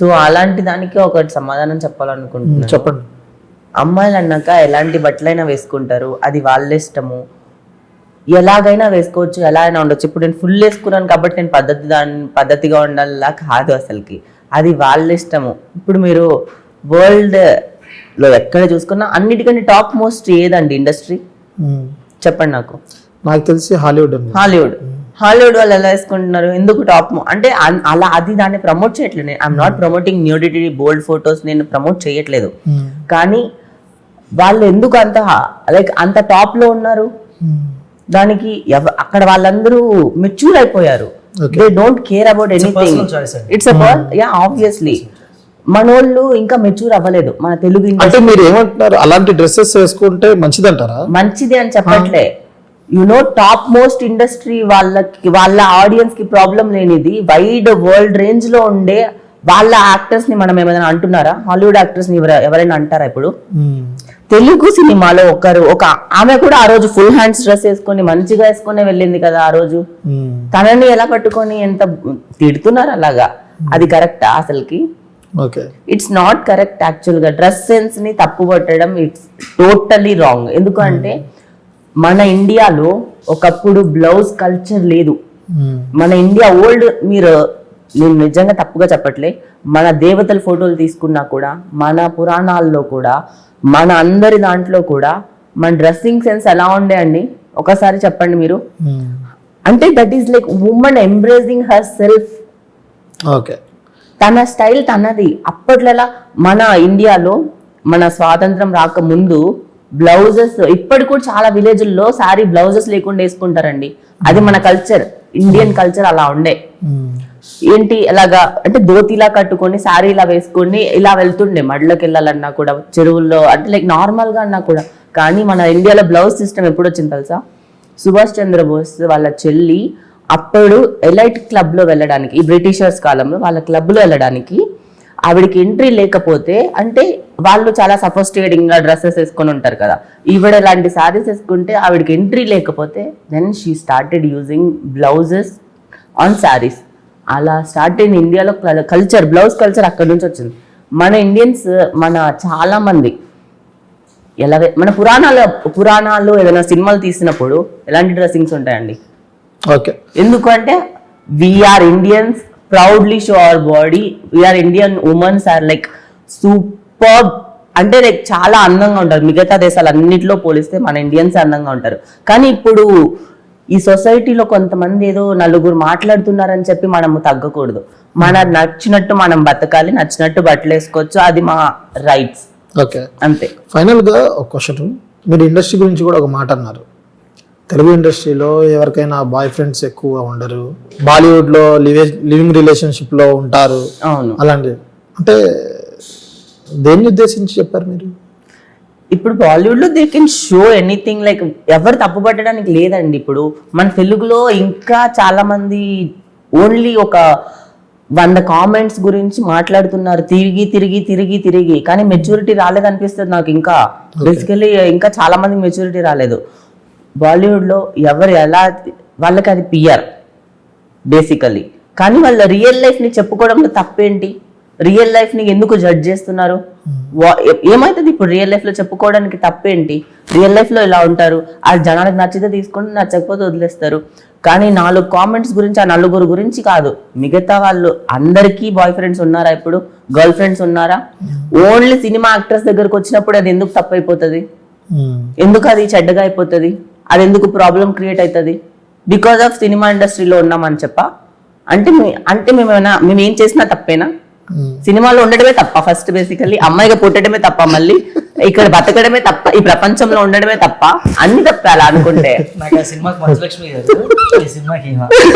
So అలాంటి దానికి ఒక సమాధానం చెప్పాలనుకుంటున్నాను. చెప్పండి. అమ్మాయిలు అన్నాక ఎలాంటి బట్టలైనా వేసుకుంటారు అది వాళ్ళ ఇష్టము. ఎలాగైనా వేసుకోవచ్చు ఎలా అయినా ఉండొచ్చు. ఇప్పుడు నేను ఫుల్ వేసుకున్నాను కాబట్టి నేను పద్ధతి దాని పద్ధతిగా ఉండాలా కాదు అసలుకి. అది వాళ్ళ ఇష్టము. ఇప్పుడు మీరు వరల్డ్లో ఎక్కడ చూసుకున్నా అన్నిటికంటే టాప్ మోస్ట్ ఏదండి ఇండస్ట్రీ. చెప్పండి నాకు. నాకు తెలిసి హాలీవుడ్ హాలీవుడ్ హాలీవుడ్ వాళ్ళు ఎలా వేసుకుంటున్నారు? ఎందుకు టాప్ అంటే అలా అది దాన్ని ప్రమోట్ చేయట్లేదు. I'm not promoting nudity bold photos నేను ప్రమోట్ చేయట్లేదు. మ్మ్. కానీ వాళ్ళు ఎందుకు అంత లైక్ అంత టాప్లో ఉన్నారు? మ్మ్. దానికి అక్కడ వాళ్ళందరూ మెచ్యూర్ అయిపోయారు. They don't care about anything. It's yeah obviously మనోళ్ళు ఇంకా మెచ్యూర్ అవ్వలేదు. మన తెలుగు అంటే మీరు ఏమంటున్నారు? అలాంటి డ్రెస్సెస్ వేసుకుంటే మంచిదంటారా? మంచిది అని చెప్పట్లే. You know top most industry వాళ్ళకి వాళ్ళ ఆడియన్స్కి ప్రాబ్లం లేనిది వైడ్ వరల్డ్ రేంజ్లో ఉండే వాళ్ళ యాక్టర్స్ని మనం ఏమైనా అంటున్నారా? హాలీవుడ్ యాక్టర్స్ని ఎవర- ఎవరైనా అంటారా ఇప్పుడు? మ్మ్. తెలుగు సినిమాలో ఒకరు ఒక ఆమె కూడా ఆ రోజు ఫుల్ హ్యాండ్స్ డ్రెస్ వేసుకొని మంచిగా వేసుకొని వెళ్ళింది కదా ఆ రోజు. మ్మ్. తనని ఎలా పట్టుకొని ఎంత తిడుతున్నారు అలాగా? అది కరెక్టా అసలుకి? ఓకే ఇట్స్ నాట్ కరెక్ట్ యాక్చువల్గా. డ్రెస్ సెన్స్ని తప్పు పట్టడం ఇట్స్ టోటలీ రాంగ్ ఎందుకంటే మన ఇండియాలో ఒకప్పుడు బ్లౌజ్ కల్చర్ లేదు. మన ఇండియా ఓల్డ్ మీరు నేను నిజంగా తప్పుగా చెప్పట్లే. మన దేవతల ఫోటోలు తీసుకున్నా కూడా మన పురాణాల్లో కూడా మన అందరి దాంట్లో కూడా మన డ్రెస్సింగ్ సెన్స్ ఎలా ఉండే అండి? ఒకసారి చెప్పండి మీరు. అంటే that is like women embracing herself okay. తన స్టైల్ తనది. అప్పట్లో మన ఇండియాలో మన స్వాతంత్రం రాకముందు బ్లౌజెస్ ఇప్పటి కూడా చాలా విలేజ్ల్లో సారీ బ్లౌజెస్ లేకుండా వేసుకుంటారండి. అది మన కల్చర్ ఇండియన్ కల్చర్ అలా ఉండే. ఏంటి ఇలాగా అంటే ధోతిలా కట్టుకొని శారీ ఇలా వేసుకొని ఇలా వెళ్తుండే మడ్లకి వెళ్ళాలన్నా కూడా చెరువుల్లో అంటే లైక్ నార్మల్గా అన్నా కూడా. కానీ మన ఇండియాలో బ్లౌజ్ సిస్టమ్ ఎప్పుడు వచ్చింది తెలుసా? సుభాష్ చంద్రబోస్ వాళ్ళ చెల్లి అప్పుడు ఎలైట్ క్లబ్లో వెళ్ళడానికి ఈ బ్రిటిషర్స్ కాలంలో వాళ్ళ క్లబ్లో వెళ్ళడానికి ఆవిడకి ఎంట్రీ లేకపోతే అంటే వాళ్ళు చాలా సఫోస్టికేటింగ్గా డ్రెస్సెస్ వేసుకొని ఉంటారు కదా. ఈవిడ ఇలాంటి సారీస్ వేసుకుంటే ఆవిడకి ఎంట్రీ లేకపోతే then she started using blouses on saris అలా స్టార్ట్ అయిన ఇండియాలో కల్చర్ బ్లౌజ్ కల్చర్ అక్కడి నుంచి వచ్చింది. మన ఇండియన్స్ మన చాలా మంది ఎలా మన పురాణాలు పురాణాలు ఏదైనా సినిమాలు తీసినప్పుడు ఎలాంటి డ్రెస్సింగ్స్ ఉంటాయండి? ఓకే. ఎందుకంటే we are Indians proudly show our body we are Indian womens are like super. అంటే లైక్ చాలా అందంగా ఉంటారు. మిగతా దేశాలు అన్నిటిలో పోలిస్తే మన ఇండియన్స్ అందంగా ఉంటారు. కానీ ఇప్పుడు ఈ సొసైటీలో కొంతమంది ఏదో నలుగురు మాట్లాడుతున్నారని చెప్పి మనము తగ్గకూడదు. మన నచ్చినట్టు మనం బతకాలి నచ్చినట్టు బట్టలు వేసుకోవచ్చు. అది మా రైట్స్ ఓకే. అంతే. ఫైనల్గా ఒక క్వశ్చన్ మీరు ఇండస్ట్రీ గురించి కూడా ఒక మాట అన్నారు. తెలుగు ఇండస్ట్రీలో ఎవరికైనా బాయ్ ఫ్రెండ్స్ ఎక్కువ ఉండరు. బాలీవుడ్లో లివింగ్ రిలేషన్షిప్లో ఉంటారు. అవును. అలాంటి అంటే దేన్ని ఉద్దేశించి చెప్పారు మీరు? ఇప్పుడు బాలీవుడ్లో they can show anything like ఎవరు తప్పు పట్టడానికి లేదండి ఇప్పుడు. మన తెలుగులో ఇంకా చాలా మంది ఓన్లీ ఒక వంద కామెంట్స్ గురించి మాట్లాడుతున్నారు. తిరిగి తిరిగి తిరిగి తిరిగి. కానీ మెచ్యూరిటీ రాలేదనిపిస్తుంది నాకు ఇంకా. బేసికలీ ఇంకా చాలా మందికి మెచ్యూరిటీ రాలేదు. బాలీవుడ్లో ఎవరు ఎలా వాళ్ళకి అది పియర్ బేసికలీ కానీ వాళ్ళ రియల్ లైఫ్ని చెప్పుకోవడంలో తప్పేంటి? రియల్ లైఫ్ని ఎందుకు జడ్జ్ చేస్తున్నారు? ఏ- ఏమైతుంది ఇప్పుడు రియల్ లైఫ్లో చెప్పుకోవడానికి తప్పేంటి? రియల్ లైఫ్లో ఇలా ఉంటారు? ఆ జనానికి నచ్చితే తీసుకుంటే నచ్చకపోతే వదిలేస్తారు. కానీ నాలుగు కామెంట్స్ గురించి ఆ నలుగురు గురించి కాదు. మిగతా వాళ్ళు అందరికీ బాయ్ ఫ్రెండ్స్ ఉన్నారా ఇప్పుడు? గర్ల్ ఫ్రెండ్స్ ఉన్నారా? ఓన్లీ సినిమా యాక్టర్స్ దగ్గరకు వచ్చినప్పుడు అది ఎందుకు తప్పైపోతుంది? మ్మ్. ఎందుకు అది చెడ్డగా అయిపోతుంది? అది ఎందుకు ప్రాబ్లం క్రియేట్ అవుతుంది బికాస్ ఆఫ్ సినిమా ఇండస్ట్రీలో ఉన్నామని చెప్ప? అంటే అంటే మేము ఏమైనా మేము ఏం చేసినా తప్పేనా. సినిమాలో ఉండడమే తప్ప ఫస్ట్ బేసికల్లీ అమ్మాయిగా పుట్టడమే తప్ప మళ్ళీ ఇక్కడ బతకడమే తప్ప ఈ ప్రపంచంలో ఉండడమే తప్ప అన్ని తప్ప అలా అనుకుంటే నాకు ఆ సినిమాకి మంచులక్ష్మి గారు ఈ సినిమాకి.